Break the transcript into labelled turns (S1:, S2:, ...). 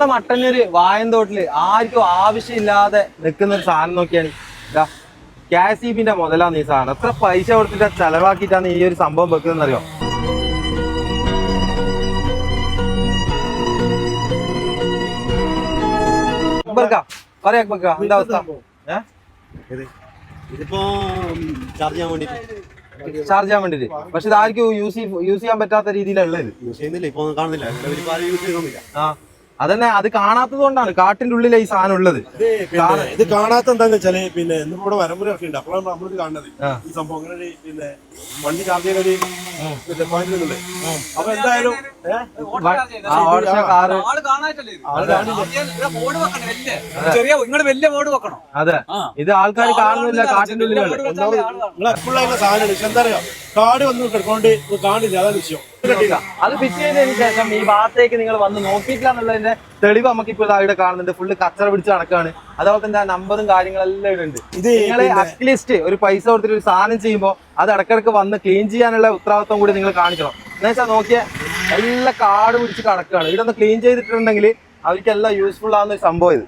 S1: നമ്മുടെ മട്ടന്നൂര് വായന്തോട്ടിൽ ആർക്കും ആവശ്യമില്ലാതെ നിൽക്കുന്ന ഒരു സാധനം നോക്കിയാണ് കെ എസ് ബിന്റെ മുതലാണ് ഈ സാധനം. എത്ര പൈസ കൊടുത്തിട്ട് ചെലവാക്കിയിട്ടാണ് ഈ ഒരു സംഭവം വെക്കുന്നത് അറിയോ അക്ബർക്ക പറയാ അക്ബർക്ക എന്താ അവസ്ഥ?
S2: ഇതിപ്പോ ചാർജ് ചെയ്യാൻ വേണ്ടിട്ട്.
S1: ചാർജ് ചെയ്യാൻ വേണ്ടിട്ട്. പക്ഷെ ഇതാർക്കും യൂസ് യൂസ് ചെയ്യാൻ പറ്റാത്ത രീതിയിലുള്ളത്
S2: യൂസ് ചെയ്യുന്നില്ല ഇപ്പൊ കാണുന്നില്ല.
S1: ആ. അതന്നെ അത് കാണാത്തത് കൊണ്ടാണ് കാട്ടിന്റെ ഉള്ളിലെ ഈ സാധനം ഉള്ളത്
S3: ഇത് കാണാത്ത എന്താന്ന് വെച്ചാൽ പിന്നെ ഇവിടെ വരമ്പുരൊക്കെ ഉണ്ട് അപ്പോഴാണ് നമ്മളിത് കാണുന്നത്. ഈ സംഭവം അങ്ങനെ ഒരു പിന്നെ വണ്ടി ചാർജ് ചെയ്യുന്ന ഒരു പിന്നെ പോയിന്റ് അപ്പൊ എന്തായാലും
S4: ചെറിയ ഇങ്ങോട്ട് വലിയ ബോർഡ് വെക്കണം?
S1: അതെ. ഇത് ആൾക്കാർ കാണുന്നില്ല കാട്ടിന്റെ
S4: ഉള്ളിലാണ്.
S3: നിങ്ങൾ എപ്പോഴുള്ള സാധനമാണ് പക്ഷെ എന്താ പറയാ കാട് വന്ന് കിടക്കൊണ്ട് കാണില്ല അതാണ് വിഷയം.
S1: അത് ഫിറ്റ് ചെയ്തതിന് ശേഷം ഈ ഭാഗത്തേക്ക് നിങ്ങൾ വന്ന് നോക്കിയിട്ടില്ല എന്നുള്ളതിന്റെ തെളിവ് നമുക്ക് ഇപ്പോൾ ഇവിടെ കാണുന്നുണ്ട്. ഫുള്ള് കച്ചറ പിടിച്ച് നടക്കാണ് അതുപോലെ തന്നെ ആ നമ്പറും കാര്യങ്ങളെല്ലാം ഇവിടെ ഉണ്ട്.
S3: ഇത്
S1: നിങ്ങൾ അറ്റ്ലീസ്റ്റ് ഒരു പൈസ കൊടുത്തിട്ട് ഒരു സാധനം ചെയ്യുമ്പോൾ അത് ഇടക്കിടക്ക് വന്ന് ക്ലീൻ ചെയ്യാനുള്ള ഉത്തരവാദിത്വം കൂടി നിങ്ങൾ കാണിക്കണം. എന്നുവെച്ചാൽ നോക്കിയ എല്ലാ കാട് പിടിച്ച് കിടക്കുകയാണ്. ഇവിടെ ഒന്ന് ക്ലീൻ ചെയ്തിട്ടുണ്ടെങ്കിൽ അവർക്കെല്ലാം യൂസ്ഫുൾ ആവുന്ന ഒരു സംഭവം ഇത്.